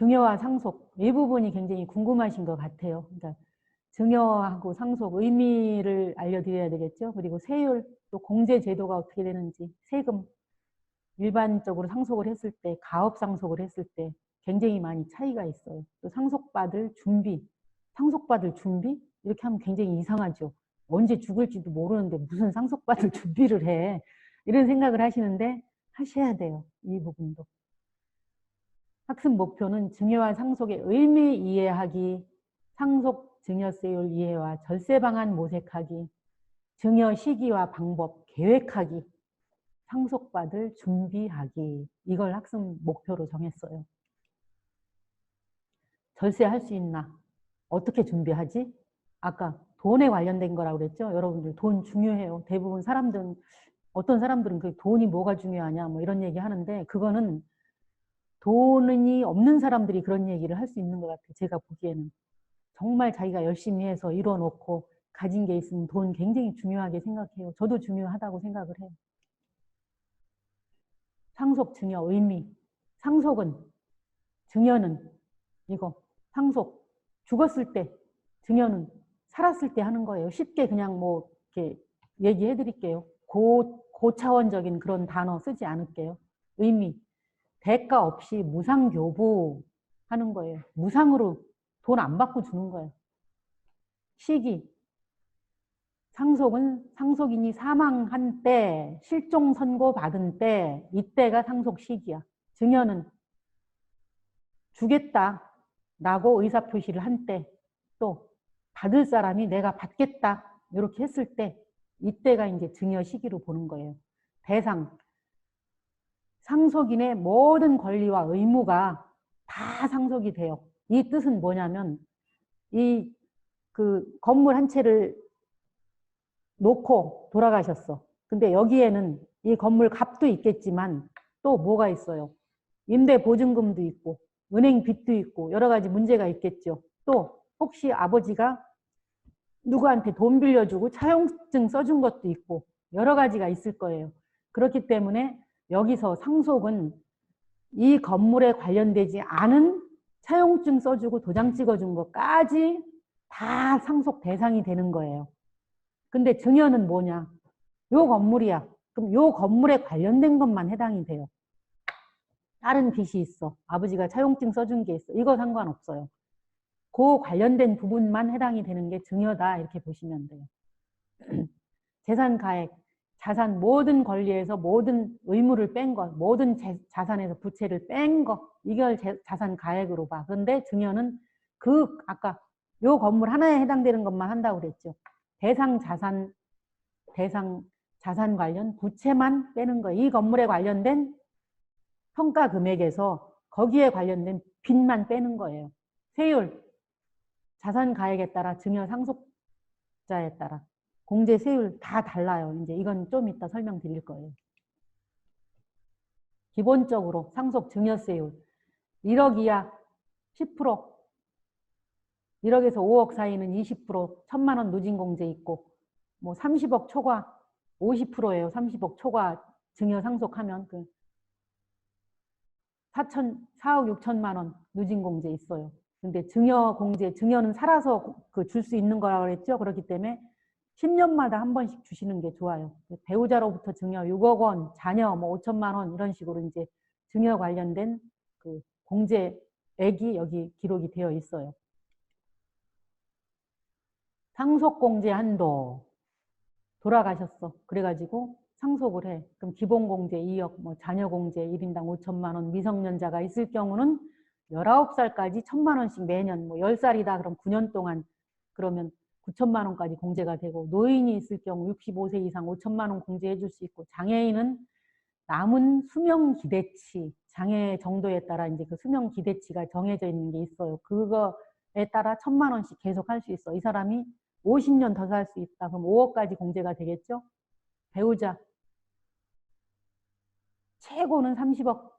증여와 상속 이 부분이 굉장히 궁금하신 것 같아요. 그러니까 증여하고 상속 의미를 알려드려야 되겠죠. 그리고 세율 또 공제 제도가 어떻게 되는지 세금 일반적으로 상속을 했을 때 가업 상속을 했을 때 굉장히 많이 차이가 있어요. 또 상속받을 준비 상속받을 준비 이렇게 하면 굉장히 이상하죠. 언제 죽을지도 모르는데 무슨 상속받을 준비를 해 이런 생각을 하시는데 하셔야 돼요. 이 부분도. 학습 목표는 증여와 상속의 의미 이해하기, 상속 증여세율 이해와 절세 방안 모색하기, 증여 시기와 방법 계획하기, 상속받을 준비하기 이걸 학습 목표로 정했어요. 절세할 수 있나? 어떻게 준비하지? 아까 돈에 관련된 거라고 그랬죠? 여러분들 돈 중요해요. 대부분 사람들은 어떤 사람들은 그 돈이 뭐가 중요하냐 뭐 이런 얘기 하는데 그거는 돈이 없는 사람들이 그런 얘기를 할 수 있는 것 같아요. 제가 보기에는. 정말 자기가 열심히 해서 이뤄놓고 가진 게 있으면 돈 굉장히 중요하게 생각해요. 저도 중요하다고 생각을 해요. 상속, 증여, 의미. 상속은, 증여는 이거, 상속. 죽었을 때, 증여는 살았을 때 하는 거예요. 쉽게 그냥 뭐 이렇게 얘기해 드릴게요. 고, 고차원적인 그런 단어 쓰지 않을게요. 의미. 대가 없이 무상 교부 하는 거예요. 무상으로 돈 안 받고 주는 거예요. 시기. 상속은 상속인이 사망한 때, 실종 선고 받은 때, 이때가 상속 시기야. 증여는 주겠다 라고 의사 표시를 한 때, 또 받을 사람이 내가 받겠다 이렇게 했을 때, 이때가 이제 증여 시기로 보는 거예요. 대상. 상속인의 모든 권리와 의무가 다 상속이 돼요. 이 뜻은 뭐냐면 이 그 건물 한 채를 놓고 돌아가셨어. 근데 여기에는 이 건물 값도 있겠지만 또 뭐가 있어요? 임대 보증금도 있고 은행 빚도 있고 여러 가지 문제가 있겠죠. 또 혹시 아버지가 누구한테 돈 빌려주고 차용증 써준 것도 있고 여러 가지가 있을 거예요. 그렇기 때문에 여기서 상속은 이 건물에 관련되지 않은 차용증 써주고 도장 찍어준 것까지 다 상속 대상이 되는 거예요. 근데 증여는 뭐냐? 요 건물이야. 그럼 요 건물에 관련된 것만 해당이 돼요. 다른 빚이 있어. 아버지가 차용증 써준 게 있어. 이거 상관없어요. 그 관련된 부분만 해당이 되는 게 증여다. 이렇게 보시면 돼요. 재산 가액, 자산 모든 권리에서 모든 의무를 뺀 것, 모든 재, 자산에서 부채를 뺀 것, 이걸 재, 자산 가액으로 봐. 그런데 증여는 그 아까 요 건물 하나에 해당되는 것만 한다고 그랬죠. 대상 자산, 대상 자산 관련 부채만 빼는 거예요. 이 건물에 관련된 평가 금액에서 거기에 관련된 빚만 빼는 거예요. 세율, 자산 가액에 따라 증여 상속자에 따라 공제 세율 다 달라요. 이제 이건 좀 이따 설명드릴 거예요. 기본적으로 상속 증여세율 1억 이하 10% 1억에서 5억 사이는 20% 천만 원 누진공제 있고 뭐 30억 초과 50%예요. 30억 초과 증여 상속하면 그 4천 4억 6천만 원 누진공제 있어요. 근데 증여 공제 증여는 살아서 그 줄 수 있는 거라고 그랬죠. 그렇기 때문에 10년마다 한 번씩 주시는 게 좋아요. 배우자로부터 증여 6억 원, 자녀 뭐 5천만 원 이런 식으로 이제 증여 관련된 그 공제액이 여기 기록이 되어 있어요. 상속공제 한도 돌아가셨어. 그래가지고 상속을 해. 그럼 기본공제 2억, 뭐 자녀공제 1인당 5천만 원, 미성년자가 있을 경우는 19살까지 1천만 원씩 매년 뭐 10살이다 그럼 9년 동안 그러면 9천만 원까지 공제가 되고 노인이 있을 경우 65세 이상 5천만 원 공제해 줄 수 있고 장애인은 남은 수명 기대치 장애 정도에 따라 이제 그 수명 기대치가 정해져 있는 게 있어요. 그거에 따라 천만 원씩 계속 할 수 있어. 이 사람이 50년 더 살 수 있다. 그럼 5억까지 공제가 되겠죠? 배우자 최고는 30억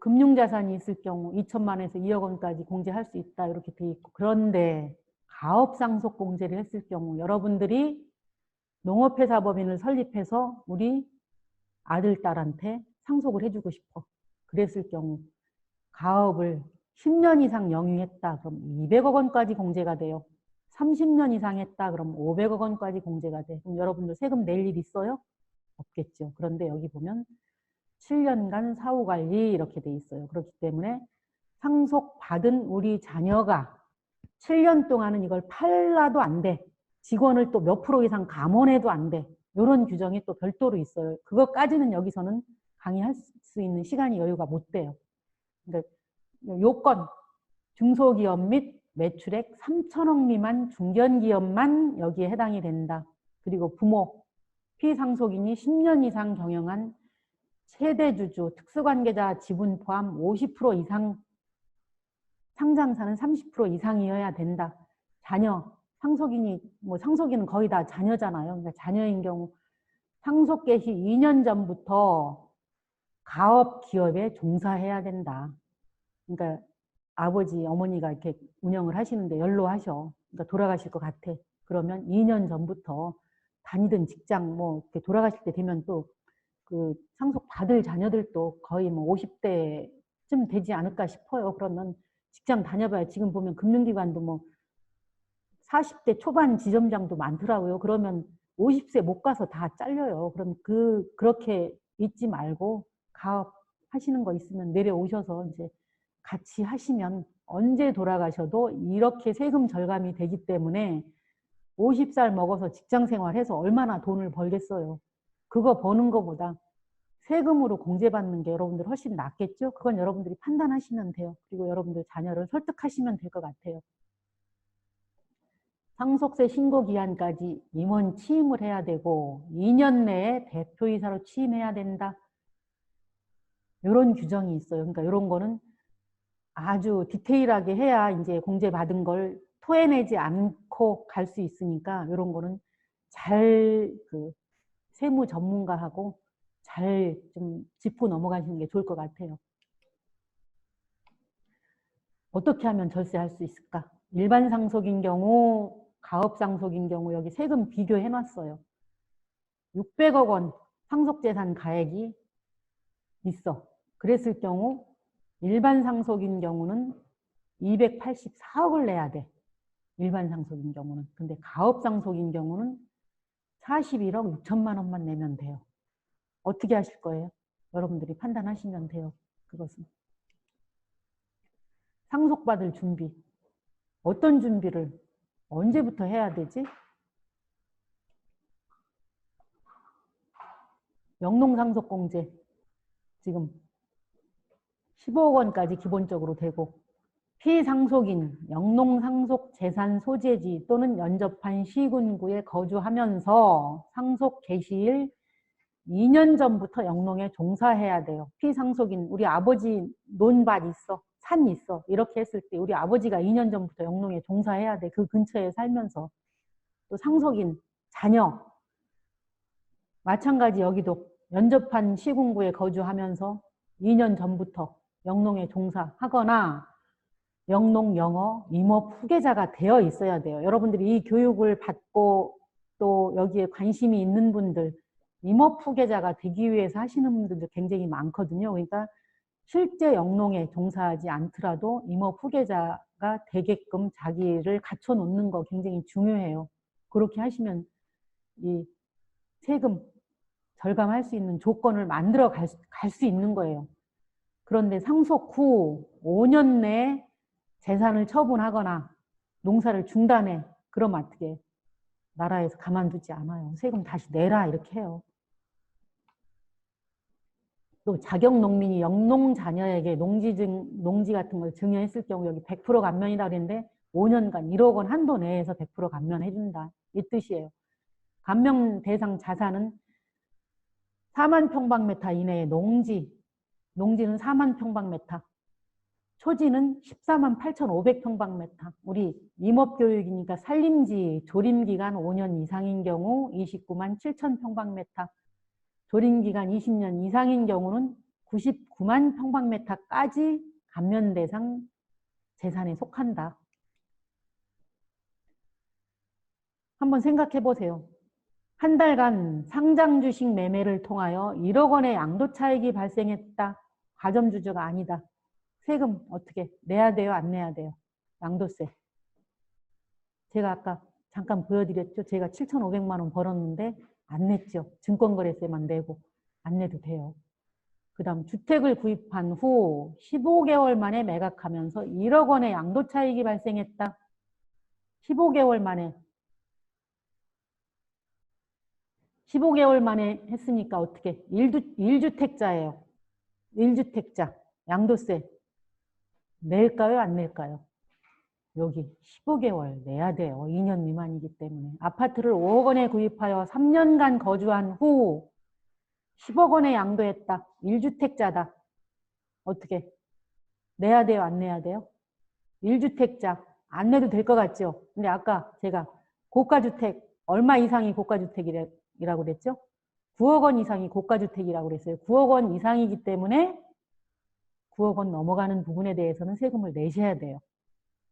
금융자산이 있을 경우 2천만에서 2억 원까지 공제할 수 있다 이렇게 돼 있고 그런데 가업상속 공제를 했을 경우 여러분들이 농업회사법인을 설립해서 우리 아들, 딸한테 상속을 해주고 싶어. 그랬을 경우 가업을 10년 이상 영유했다. 그럼 200억 원까지 공제가 돼요. 30년 이상 했다. 그럼 500억 원까지 공제가 돼. 그럼 여러분들 세금 낼 일 있어요? 없겠죠. 그런데 여기 보면 7년간 사후 관리 이렇게 돼 있어요. 그렇기 때문에 상속받은 우리 자녀가 7년 동안은 이걸 팔라도 안 돼. 직원을 또 몇 프로 이상 감원해도 안 돼. 이런 규정이 또 별도로 있어요. 그것까지는 여기서는 강의할 수 있는 시간이 여유가 못 돼요. 그러니까 요건 중소기업 및 매출액 3천억 미만 중견기업만 여기에 해당이 된다. 그리고 부모, 피상속인이 10년 이상 경영한 최대 주주, 특수관계자 지분 포함 50% 이상 상장사는 30% 이상이어야 된다. 자녀, 상속인이 뭐 상속인은 거의 다 자녀잖아요. 그러니까 자녀인 경우 상속 개시 2년 전부터 가업 기업에 종사해야 된다. 그러니까 아버지, 어머니가 이렇게 운영을 하시는데 연로하셔. 그러니까 돌아가실 것 같아. 그러면 2년 전부터 다니던 직장 뭐 이렇게 돌아가실 때 되면 또 그 상속 받을 자녀들도 거의 뭐 50대쯤 되지 않을까 싶어요. 그러면 직장 다녀봐야 지금 보면 금융기관도 뭐 40대 초반 지점장도 많더라고요. 그러면 50세 못 가서 다 잘려요. 그럼 그 그렇게 있지 말고 가업 하시는 거 있으면 내려오셔서 이제 같이 하시면 언제 돌아가셔도 이렇게 세금 절감이 되기 때문에 50살 먹어서 직장 생활해서 얼마나 돈을 벌겠어요. 그거 버는 것보다 세금으로 공제받는 게 여러분들 훨씬 낫겠죠? 그건 여러분들이 판단하시면 돼요. 그리고 여러분들 자녀를 설득하시면 될 것 같아요. 상속세 신고 기한까지 임원 취임을 해야 되고 2년 내에 대표이사로 취임해야 된다. 이런 규정이 있어요. 그러니까 이런 거는 아주 디테일하게 해야 이제 공제받은 걸 토해내지 않고 갈 수 있으니까 이런 거는 잘 그 세무 전문가하고 잘 좀 짚고 넘어가시는 게 좋을 것 같아요. 어떻게 하면 절세할 수 있을까? 일반 상속인 경우, 가업 상속인 경우 여기 세금 비교해 놨어요. 600억 원 상속재산 가액이 있어. 그랬을 경우 일반 상속인 경우는 284억을 내야 돼. 일반 상속인 경우는. 근데 가업 상속인 경우는 41억 6천만 원만 내면 돼요. 어떻게 하실 거예요? 여러분들이 판단하시면 돼요. 그것은. 상속받을 준비. 어떤 준비를 언제부터 해야 되지? 영농상속공제. 지금 15억 원까지 기본적으로 되고 피상속인, 영농상속 재산 소재지 또는 연접한 시군구에 거주하면서 상속 개시일 2년 전부터 영농에 종사해야 돼요. 피상속인, 우리 아버지 논밭 있어, 산 있어. 이렇게 했을 때 우리 아버지가 2년 전부터 영농에 종사해야 돼. 그 근처에 살면서. 또 상속인, 자녀. 마찬가지 여기도 연접한 시군구에 거주하면서 2년 전부터 영농에 종사하거나 영농 영어 임업 후계자가 되어 있어야 돼요. 여러분들이 이 교육을 받고 또 여기에 관심이 있는 분들 임업 후계자가 되기 위해서 하시는 분들도 굉장히 많거든요. 그러니까 실제 영농에 종사하지 않더라도 임업 후계자가 되게끔 자기를 갖춰 놓는 거 굉장히 중요해요. 그렇게 하시면 이 세금 절감할 수 있는 조건을 만들어 갈 수 있는 거예요. 그런데 상속 후 5년 내에 재산을 처분하거나 농사를 중단해 그러면 어떻게 나라에서 가만두지 않아요. 세금 다시 내라 이렇게 해요. 또 자격 농민이 영농 자녀에게 농지 증 농지 같은 걸 증여했을 경우 여기 100% 감면이라 그랬는데 5년간 1억 원 한도 내에서 100% 감면해 준다. 이 뜻이에요. 감면 대상 자산은 4만 평방미터 이내의 농지, 농지는 4만 평방미터, 초지는 14만 8,500 평방미터. 우리 임업교육이니까 산림지 조림기간 5년 이상인 경우 29만 7,000평방미터. 조림기간 20년 이상인 경우는 99만 평방미터까지 감면 대상 재산에 속한다. 한번 생각해 보세요. 한 달간 상장 주식 매매를 통하여 1억 원의 양도 차익이 발생했다. 가점주주가 아니다. 세금 어떻게 내야 돼요? 안 내야 돼요? 양도세. 제가 아까 잠깐 보여드렸죠. 제가 7,500만 원 벌었는데 안 냈죠. 증권거래세만 내고 안 내도 돼요. 그 다음 주택을 구입한 후 15개월 만에 매각하면서 1억 원의 양도 차익이 발생했다. 15개월 만에 15개월 만에 했으니까 어떻게 1주, 1주택자예요. 1주택자 양도세 낼까요? 안 낼까요? 여기 15개월 내야 돼요. 2년 미만이기 때문에. 아파트를 5억 원에 구입하여 3년간 거주한 후 10억 원에 양도했다. 1주택자다. 어떻게? 내야 돼요? 안 내야 돼요? 1주택자. 안 내도 될 것 같죠? 근데 아까 제가 고가주택, 얼마 이상이 고가주택이라고 그랬죠? 9억 원 이상이 고가주택이라고 그랬어요. 9억 원 이상이기 때문에 9억 원 넘어가는 부분에 대해서는 세금을 내셔야 돼요.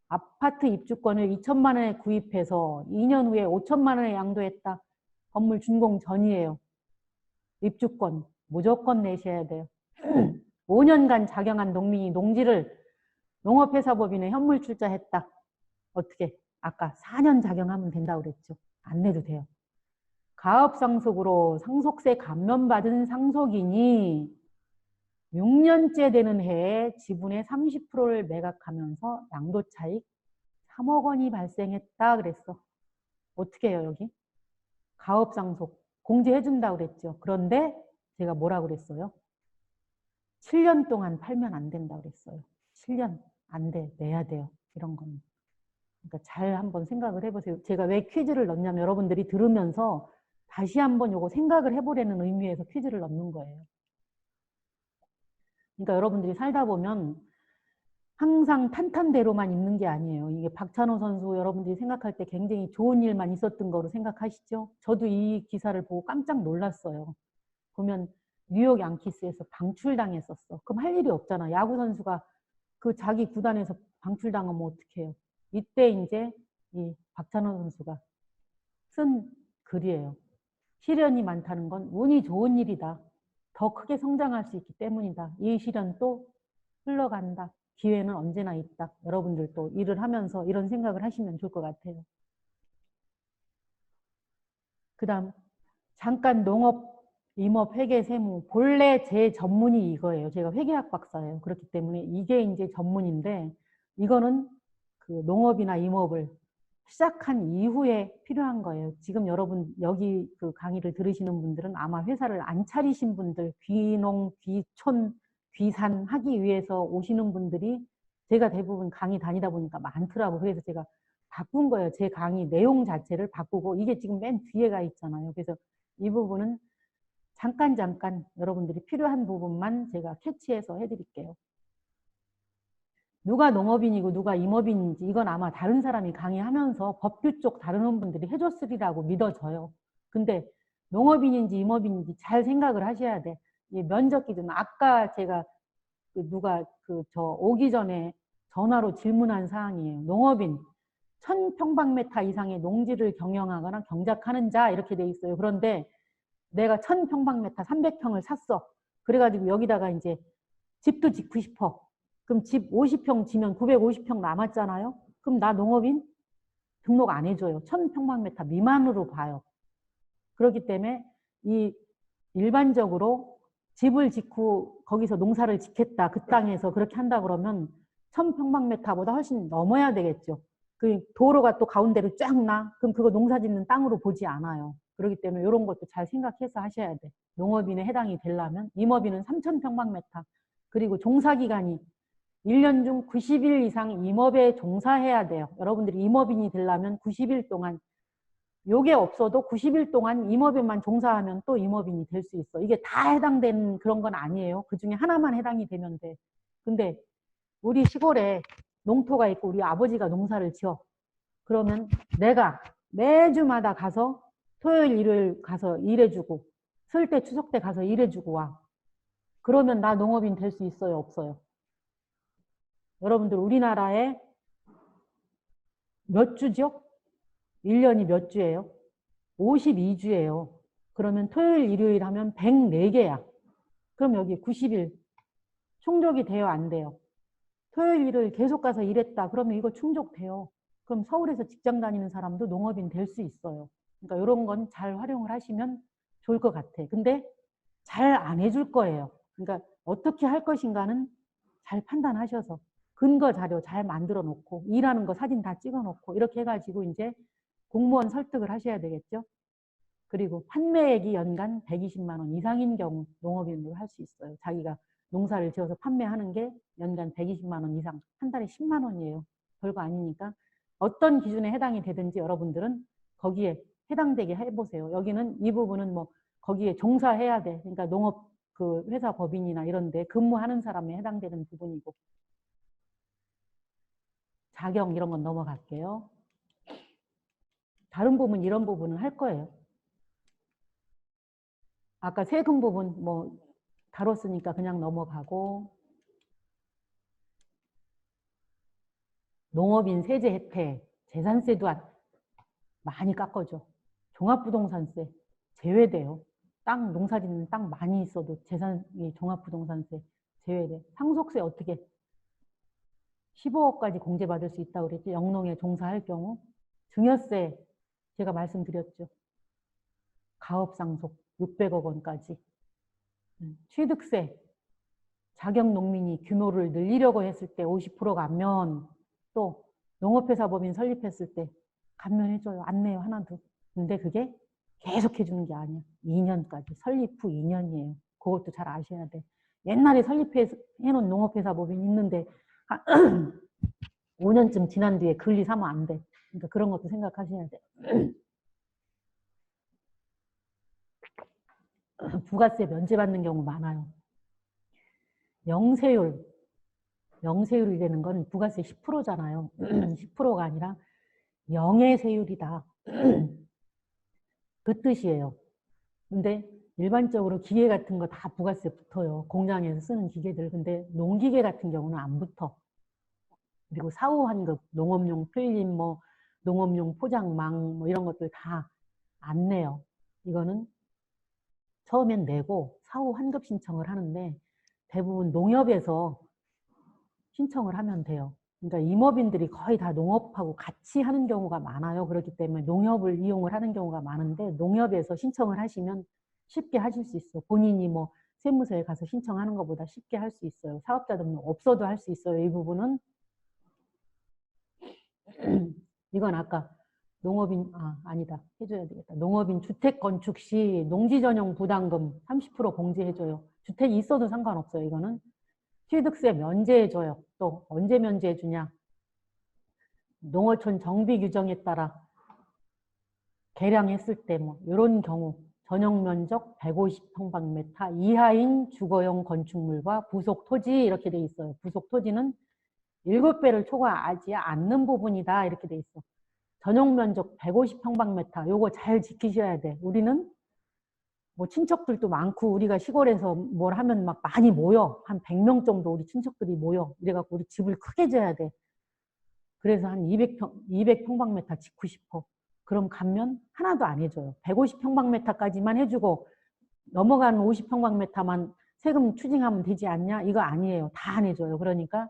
아파트 입주권을 2천만 원에 구입해서 2년 후에 5천만 원에 양도했다. 건물 준공 전이에요. 입주권 무조건 내셔야 돼요. 5년간 작용한 농민이 농지를 농업회사법인에 현물 출자했다. 어떻게? 아까 4년 작용하면 된다고 그랬죠. 안 내도 돼요. 가업상속으로 상속세 감면받은 상속인이 6년째 되는 해에 지분의 30%를 매각하면서 양도 차익 3억 원이 발생했다 그랬어. 어떻게 해요 여기? 가업 상속 공제해 준다고 그랬죠. 그런데 제가 뭐라고 그랬어요? 7년 동안 팔면 안 된다고 그랬어요. 7년 안 돼. 내야 돼요. 이런 건. 그러니까 잘 한번 생각을 해 보세요. 제가 왜 퀴즈를 넣냐면 여러분들이 들으면서 다시 한번 요거 생각을 해 보려는 의미에서 퀴즈를 넣는 거예요. 그러니까 여러분들이 살다 보면 항상 탄탄대로만 있는 게 아니에요. 이게 박찬호 선수 여러분들이 생각할 때 굉장히 좋은 일만 있었던 거로 생각하시죠? 저도 이 기사를 보고 깜짝 놀랐어요. 보면 뉴욕 양키스에서 방출당했었어. 그럼 할 일이 없잖아. 야구 선수가 그 자기 구단에서 방출당하면 어떡해요? 이때 이제 이 박찬호 선수가 쓴 글이에요. 시련이 많다는 건 운이 좋은 일이다. 더 크게 성장할 수 있기 때문이다. 이 시련 또 흘러간다. 기회는 언제나 있다. 여러분들도 일을 하면서 이런 생각을 하시면 좋을 것 같아요. 그 다음 잠깐 농업, 임업, 회계, 세무 본래 제 전문이 이거예요. 제가 회계학 박사예요. 그렇기 때문에 이게 이제 전문인데 이거는 그 농업이나 임업을 시작한 이후에 필요한 거예요. 지금 여러분 여기 그 강의를 들으시는 분들은 아마 회사를 안 차리신 분들, 귀농, 귀촌, 귀산 하기 위해서 오시는 분들이 제가 대부분 강의 다니다 보니까 많더라고. 그래서 제가 바꾼 거예요. 제 강의 내용 자체를 바꾸고 이게 지금 맨 뒤에 가 있잖아요. 그래서 이 부분은 잠깐 잠깐 여러분들이 필요한 부분만 제가 캐치해서 해드릴게요. 누가 농업인이고 누가 임업인인지 이건 아마 다른 사람이 강의하면서 법규 쪽 다루는 분들이 해줬으리라고 믿어져요. 근데 농업인인지 임업인인지 잘 생각을 하셔야 돼. 이 면접 기준 아까 제가 그 누가 그 저 오기 전에 전화로 질문한 사항이에요. 농업인 1000평방메타 이상의 농지를 경영하거나 경작하는 자 이렇게 돼 있어요. 그런데 내가 1000평방메타 300평을 샀어. 그래가지고 여기다가 이제 집도 짓고 싶어. 그럼 집 50평 지면 950평 남았잖아요. 그럼 나 농업인 등록 안 해줘요. 1000평방메타 미만으로 봐요. 그렇기 때문에 이 일반적으로 집을 짓고 거기서 농사를 짓겠다. 그 땅에서 그렇게 한다 그러면 1000평방메타보다 훨씬 넘어야 되겠죠. 그 도로가 또 가운데로 쫙 나. 그럼 그거 농사 짓는 땅으로 보지 않아요. 그렇기 때문에 이런 것도 잘 생각해서 하셔야 돼. 농업인에 해당이 되려면 임업인은 3,000평방메타 그리고 종사기간이 1년 중 90일 이상 임업에 종사해야 돼요. 여러분들이 임업인이 되려면 90일 동안 요게 없어도 90일 동안 임업에만 종사하면 또 임업인이 될 수 있어. 이게 다 해당되는 그런 건 아니에요. 그 중에 하나만 해당이 되면 돼. 근데 우리 시골에 농토가 있고 우리 아버지가 농사를 지어. 그러면 내가 매주마다 가서 토요일, 일요일 가서 일해주고 설 때, 추석 때 가서 일해주고 와. 그러면 나 농업인 될 수 있어요? 없어요? 여러분들 우리나라에 몇 주죠? 1년이 몇 주예요? 52주예요. 그러면 토요일, 일요일 하면 104개야. 그럼 여기 90일 충족이 돼요? 안 돼요? 토요일 일을 계속 가서 일했다. 그러면 이거 충족돼요. 그럼 서울에서 직장 다니는 사람도 농업인 될 수 있어요. 그러니까 이런 건 잘 활용을 하시면 좋을 것 같아. 근데 잘 안 해줄 거예요. 그러니까 어떻게 할 것인가는 잘 판단하셔서 근거 자료 잘 만들어 놓고 일하는 거 사진 다 찍어 놓고 이렇게 해가지고 이제 공무원 설득을 하셔야 되겠죠. 그리고 판매액이 연간 120만 원 이상인 경우 농업인으로 할 수 있어요. 자기가 농사를 지어서 판매하는 게 연간 120만 원 이상, 한 달에 10만 원이에요. 별거 아니니까 어떤 기준에 해당이 되든지 여러분들은 거기에 해당되게 해보세요. 여기는 이 부분은 뭐 거기에 종사해야 돼. 그러니까 농업 그 회사 법인이나 이런데 근무하는 사람에 해당되는 부분이고 자격 이런 건 넘어갈게요. 다른 부분 이런 부분은 할 거예요. 아까 세금 부분 뭐 다뤘으니까 그냥 넘어가고 농업인 세제 혜택, 재산세도 안- 많이 깎아줘. 종합부동산세 제외돼요. 땅 농사짓는 땅 많이 있어도 재산이 종합부동산세 제외돼. 상속세 어떻게? 15억까지 공제받을 수 있다고 그랬죠. 영농에 종사할 경우. 증여세 제가 말씀드렸죠. 가업상속 600억 원까지. 음, 취득세 자격 농민이 규모를 늘리려고 했을 때 50% 감면 또 농업회사 법인 설립했을 때 감면해줘요. 안 내요 하나도. 근데 그게 계속 해주는 게 아니야. 2년까지. 설립 후 2년이에요. 그것도 잘 아셔야 돼. 옛날에 설립해 놓은 농업회사 법인 있는데 한 5년쯤 지난 뒤에 근리 사면 안 돼. 그러니까 그런 것도 생각하셔야 돼. 부가세 면제받는 경우 많아요. 영세율, 영세율이 되는 건 부가세 10%잖아요. 10%가 아니라 영예세율이다. 그 뜻이에요. 근데 일반적으로 기계 같은 거 다 부가세 붙어요. 공장에서 쓰는 기계들. 근데 농기계 같은 경우는 안 붙어. 그리고 사후 환급, 농업용 필름, 뭐 농업용 포장망 뭐 이런 것들 다 안 내요. 이거는 처음엔 내고 사후 환급 신청을 하는데 대부분 농협에서 신청을 하면 돼요. 그러니까 임업인들이 거의 다 농업하고 같이 하는 경우가 많아요. 그렇기 때문에 농협을 이용을 하는 경우가 많은데 농협에서 신청을 하시면 쉽게 하실 수 있어요. 본인이 뭐 세무서에 가서 신청하는 것보다 쉽게 할 수 있어요. 사업자들은 없어도 할 수 있어요. 이 부분은 이건 아까 농업인 아 아니다 해줘야 되겠다. 농업인 주택 건축 시 농지 전용 부담금 30% 공제해줘요. 주택이 있어도 상관없어요. 이거는 취득세 면제해줘요. 또 언제 면제해주냐? 농어촌 정비 규정에 따라 개량했을 때 뭐 이런 경우 전용 면적 150평방미터 이하인 주거용 건축물과 부속 토지 이렇게 돼 있어요. 부속 토지는 7배를 초과하지 않는 부분이다 이렇게 돼 있어. 전용 면적 150평방미터 요거 잘 지키셔야 돼. 우리는 뭐 친척들도 많고 우리가 시골에서 뭘 하면 막 많이 모여 한 100명 정도 우리 친척들이 모여 이래갖고 우리 집을 크게 져야 돼 그래서 한 200평 200평방미터 짓고 싶어 그럼 가면 하나도 안 해줘요 150평방미터까지만 해주고 넘어가는 50평방미터만 세금 추징하면 되지 않냐 이거 아니에요 다 안 해줘요 그러니까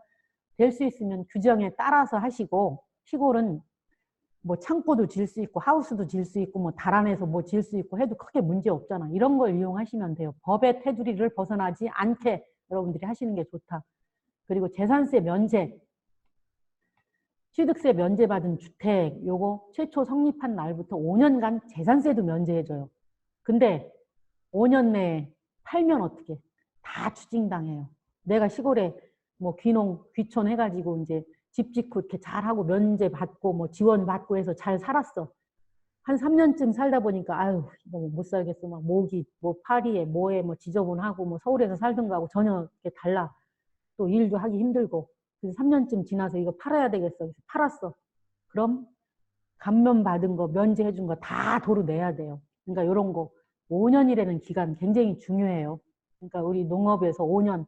될 수 있으면 규정에 따라서 하시고 시골은 뭐 창고도 질 수 있고 하우스도 질 수 있고 뭐 달안에서 뭐 질 수 있고 해도 크게 문제 없잖아. 이런 걸 이용하시면 돼요. 법의 테두리를 벗어나지 않게 여러분들이 하시는 게 좋다. 그리고 재산세 면제, 취득세 면제받은 주택 요거 최초 성립한 날부터 5년간 재산세도 면제해줘요. 근데 5년 내에 팔면 어떻게? 다 추징당해요. 내가 시골에 뭐 귀농, 귀촌 해가지고 이제 집 짓고 이렇게 잘하고 면제 받고 뭐 지원 받고 해서 잘 살았어. 한 3년쯤 살다 보니까 아유 너무 못 살겠어. 막 목이 뭐 파리에 뭐에 뭐 지저분하고 뭐 서울에서 살던 거하고 전혀 이렇게 달라. 또 일도 하기 힘들고. 그래서 3년쯤 지나서 이거 팔아야 되겠어. 그래서 팔았어. 그럼 감면 받은 거 면제해 준 거 다 도로 내야 돼요. 그러니까 이런 거 5년이라는 기간 굉장히 중요해요. 그러니까 우리 농업에서 5년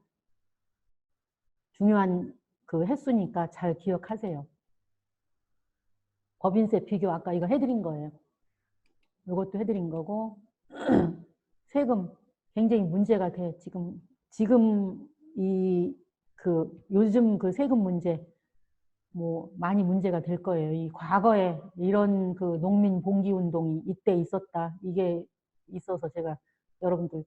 중요한 그 횟수니까 잘 기억하세요. 법인세 비교 아까 이거 해드린 거예요. 이것도 해드린 거고 세금 굉장히 문제가 돼. 지금 지금 이 그 요즘 그 세금 문제 뭐 많이 문제가 될 거예요. 이 과거에 이런 그 농민 봉기 운동이 이때 있었다. 이게 있어서 제가 여러분들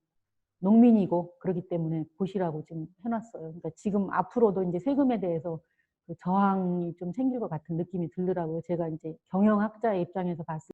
농민이고 그렇기 때문에 보시라고 지금 해놨어요. 그러니까 지금 앞으로도 이제 세금에 대해서 그 저항이 좀 생길 것 같은 느낌이 들더라고요. 제가 이제 경영학자의 입장에서 봤을